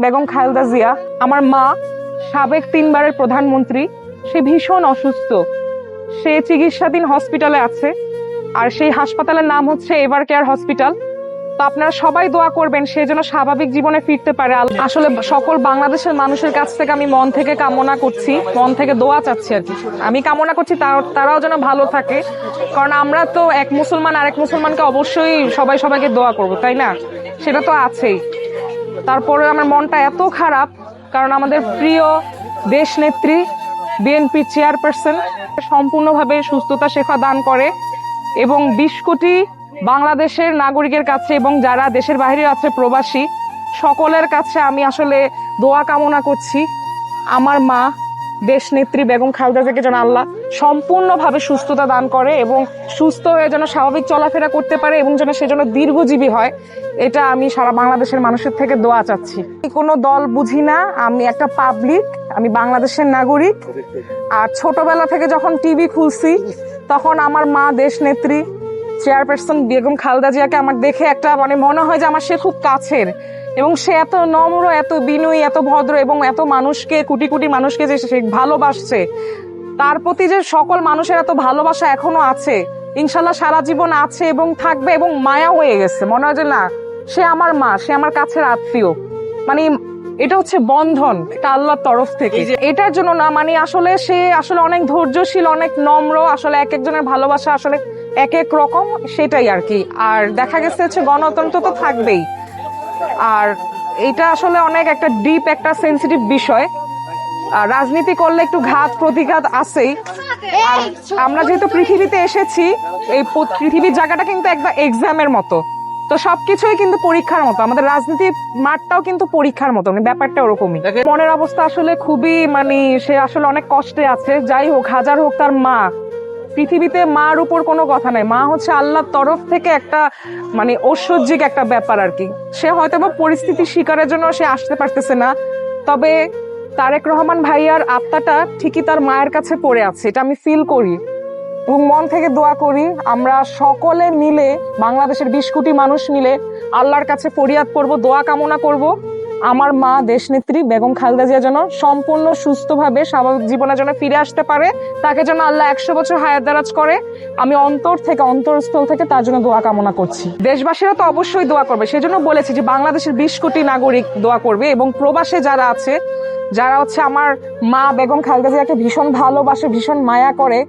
বেগম খালেদা জিয়া, আমার মা, সাবেক তিনবারের প্রধানমন্ত্রী, সে ভীষণ অসুস্থ। সে চিকিৎসাধীন হসপিটালে আছে, আর সেই হাসপাতালের নাম হচ্ছে এভার কেয়ার হসপিটাল। তো আপনারা সবাই দোয়া করবেন, সে যেন স্বাভাবিক জীবনে ফিরতে পারে। আসলে সকল বাংলাদেশের মানুষের কাছ থেকে আমি মন থেকে কামনা করছি, মন থেকে দোয়া চাচ্ছি আর কি। আমি কামনা করছি তার- তারাও যেন ভালো থাকে, কারণ আমরা তো এক মুসলমান আর এক মুসলমানকে অবশ্যই সবাই সবাইকে দোয়া করব, তাই না? সেটা তো আছেই। তারপরে আমার মনটা এত খারাপ, কারণ আমাদের প্রিয় দেশ নেত্রী, বিএনপি চেয়ারপারসন, সম্পূর্ণভাবে সুস্থতা শেখা দান করে এবং বিশ কোটি বাংলাদেশের নাগরিকের কাছে এবং যারা দেশের বাইরে আছে প্রবাসী, সকলের কাছে আমি আসলে দোয়া কামনা করছি। আমার মা, দেশ নেত্রী বেগম খালেদা জিয়াকে যেন আল্লাহ সম্পূর্ণভাবে সুস্থতা দান করে এবং সুস্থ হয়ে যেন স্বাভাবিক চলাফেরা করতে পারে এবং যেন সে যেন দীর্ঘজীবী হয়, এটা আমি সারা বাংলাদেশের মানুষের থেকে দোয়া চাচ্ছি। কোনো দল বুঝি না, আমি একটা পাবলিক আমি বাংলাদেশের নাগরিক। আর ছোটবেলা থেকে যখন টিভি খুলছি, তখন আমার মা দেশ নেত্রী চেয়ারপারসন বেগম খালদা জিয়াকে আমার দেখে একটা মানে মনে হয় যে আমার সে খুব কাছের। এবং সে এত নম্র, এত বিনয়ী, এত ভদ্র এবং এত মানুষকে, কোটি কোটি মানুষকে যে সে ভালোবাসছে। তার প্রতি যে সকল মানুষের এত ভালোবাসা এখনও আছে ইনশাল্লাহ সারা জীবন আছে এবং থাকবে এবং মায়া হয়ে গেছে। মনে হয় যে না সে আমার মা সে আমার কাছের আত্মীয়। মানে এটা হচ্ছে বন্ধন এটা আল্লাহর তরফ থেকে। এটার জন্য না মানে আসলে সে আসলে অনেক ধৈর্যশীল অনেক নম্র আসলে এক একজনের ভালোবাসা আসলে এক এক রকম সেটাই আর কি। আর দেখা গেছে হচ্ছে গণতন্ত্র তো থাকবেই। আর এটা আসলে অনেক একটা ডিপ একটা সেন্সিটিভ বিষয়। রাজনীতি করলে একটু ঘাত প্রতিঘাত আছেই। আর আমরা যেহেতু পৃথিবীতে এসেছি এই পৃথিবীর জায়গাটা কিন্তু একটা এক্সামের মতো। তো সবকিছুই কিন্তু পরীক্ষার মতো। আমাদের রাজনীতির মাঠটাও কিন্তু পরীক্ষার মতো মানে ব্যাপারটা ওরকমই। মনের অবস্থা আসলে খুবই মানে সে আসলে অনেক কষ্টে আছে। যাই হোক হাজার হোক তার মা। পৃথিবীতে মার উপর কোনো কথা নাই। মা হচ্ছে আল্লাহর তরফ থেকে একটা মানে ঐশ্বর্যিক একটা ব্যাপার আর কি। সে হয়তো বা পরিস্থিতির শিকারের জন্য সে আসতে পারতেছে না। তবে তারেক রহমান ভাইয়ার আত্মাটা ঠিকই তার মায়ের কাছে পড়ে আছে, এটা আমি ফিল করি। এবং মন থেকে দোয়া করি, আমরা সকলে মিলে, বাংলাদেশের বিশ কোটি মানুষ মিলে আল্লাহর কাছে ফরিয়াদ করব, দোয়া কামনা করব। আমার মা, দেশনেত্রী বেগম খালেদা জিয়া যেন সম্পূর্ণ সুস্থভাবে স্বাভাবিক জীবনে যেন ফিরে আসতে পারে, তাকে যেন আল্লাহ একশো বছর হায়াত দারাজ করে। আমি অন্তর থেকে, অন্তরস্থল থেকে তার জন্য দোয়া কামনা করছি। দেশবাসীরা তো অবশ্যই দোয়া করবে, সেজন্য বলেছি যে বাংলাদেশের বিশ কোটি নাগরিক দোয়া করবে এবং প্রবাসে যারা আছে যারা হচ্ছে আমার মা বেগম খালেদা জিয়াকে ভীষণ ভালোবাসে, ভীষণ মায়া করে,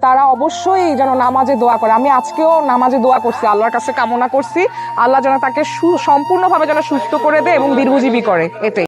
তারা অবশ্যই যেন নামাজে দোয়া করে। আমি আজকেও নামাজে দোয়া করছি, আল্লাহর কাছে কামনা করছি। আল্লাহ যেন তাকে সু- সম্পূর্ণভাবে যেন সুস্থ করে দেয় এবং দীর্ঘজীবী করে, এটাই।